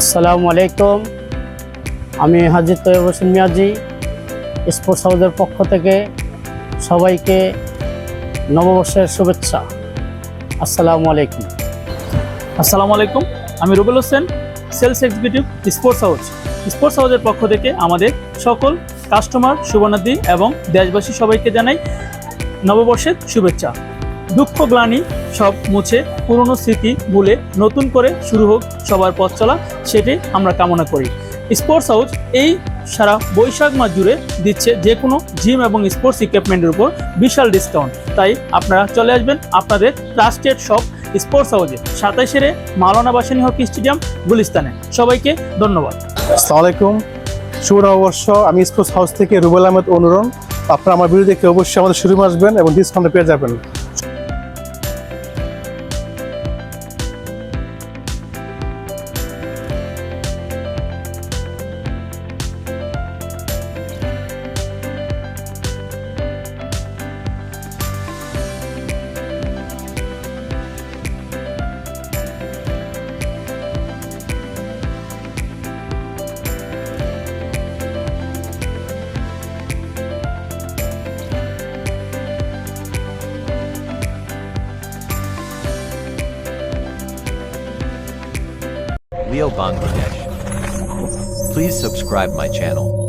আসসালামু আলাইকুম। আমি হাজির তৈব হোসেন মিয়াজি, স্পোর্টস হাউসের পক্ষ থেকে সবাইকে নববর্ষের শুভেচ্ছা। আসসালামু আলাইকুম। আসসালামু আলাইকুম, আমি Rubel Hossain, sales executive sports house. Sports হাউসের পক্ষ থেকে আমাদের সকল কাস্টমার শুভনার্থী এবং দেশবাসী সবাইকে জানাই নববর্ষের শুভেচ্ছা। দুঃখ গ্লানি সব মুছে পুরনো স্মৃতি ভুলে নতুন করে শুরু হোক সবার পথ চলা, সেটি আমরা কামনা করি। স্পোর্টস হাউস এই সারা বৈশাখ মাস জুড়ে দিচ্ছে যে কোনো জিম এবং স্পোর্টস ইকুইপমেন্টের উপর বিশাল ডিসকাউন্ট তাই আপনারা চলে আসবেন আপনাদের ট্রাস্টেড শপ স্পোর্টস হাউসে সাতাইশেরে মালানা বাসানি হকি স্টেডিয়াম, গুলিস্তানে। সবাইকে ধন্যবাদ। আসসালামু আলাইকুম শুভ নববর্ষ আমি স্পোর্টস হাউস থেকে রুবেল আহমেদ অনুরণ। আপনারা আমার দেখে অবশ্যই আমাদের শোরুমে আসবেন এবং ডিসকাউন্টে পেয়ে যাবেন। Leo Bangladesh. Please subscribe my channel.